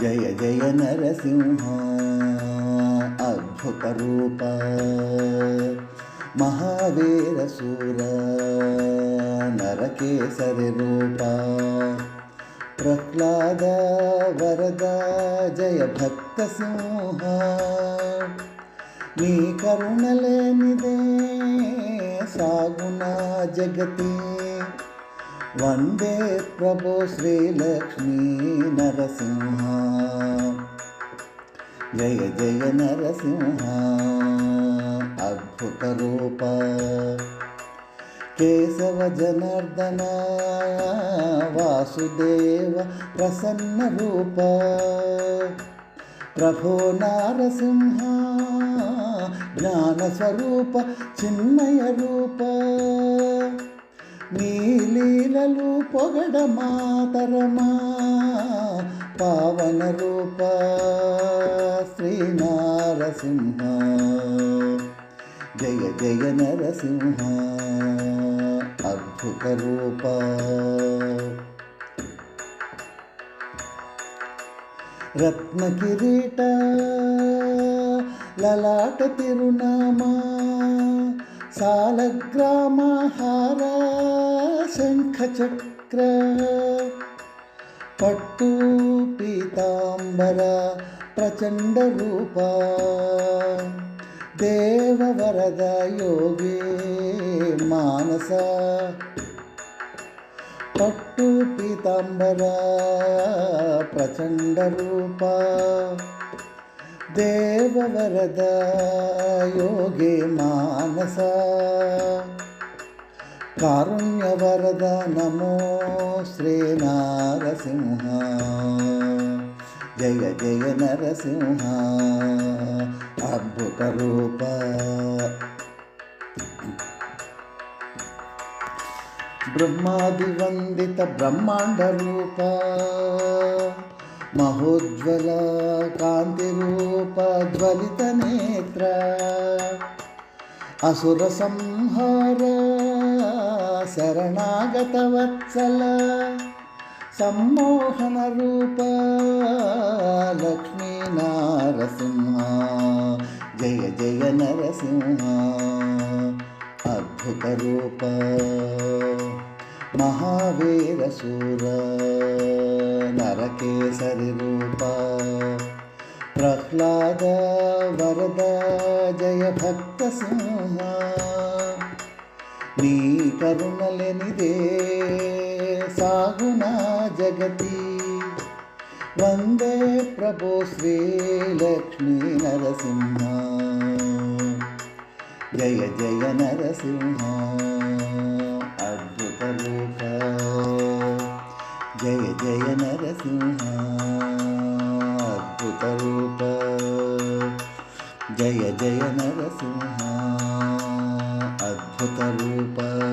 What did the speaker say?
జయ జయ నరసింహ అద్భుత రూప. మహావీర సూర నరకేసరి రూప. ప్రహ్లాద వరద జయ భక్త సింహ. నీ కరుణలేనిదే సాగునా జగతి. वंदे प्रभो श्रीलक्ष्मी नरसिंह। जय जय नरसिंह। अद्भुतरूप केशव जनार्दन। वासुदेव प्रसन्नरूप प्रभो नारसिंह। ज्ञानस्वरूप चिन्मयरूप నీ లీలలు పొగడ మాతరమా? పావన రూప శ్రీనారసింహ. జయ జయ నరసింహ. అద్భుత రూప. రత్న కిరీట లలాట తిరునామా సాలగ్రామహార శంఖ ಚಕ್ರ ಪಟ್ಟು ಪೀತಾಂಬರ ಪ್ರಚಂಡ ರೂಪ. ದೇವರದ ಯೋಗಿ ಮಾನಸ. ಪಟ್ಟು ಪೀತಾಂಬರ ಪ್ರಚಂಡ ರೂಪ. ದೇವರದ ಯೋಗಿ ಮಾನಸ. కారుణ్యవరద నమో శ్రీ శ్రీనారసింహ జయ జయ నరసింహ. అద్భుత రూప. బ్రహ్మాది వందిత బ్రహ్మాండ రూప. మహోజ్వల కాంతి రూప జ్వలిత నేత్ర. అసుర సంహార शरणागतवत्सल। सम्मोहनरूप लक्ष्मीनारसिंहा जय जय नरसिंहा। अद्भुतरूप। महावीरसूर। नरकेसरिरूप। प्रह्लाद वरद जय भक्तसिंहा నీ కరుణలెనిదే సాగునా జగతి. వందే ప్రభు శ్రీలక్ష్మీ నరసింహ. జయ జయ నరసింహ. అద్భుత రూప. జయ జయ నరసింహ. అద్భుత రూప. జయ జయ నరసింహ. सर्वतरूप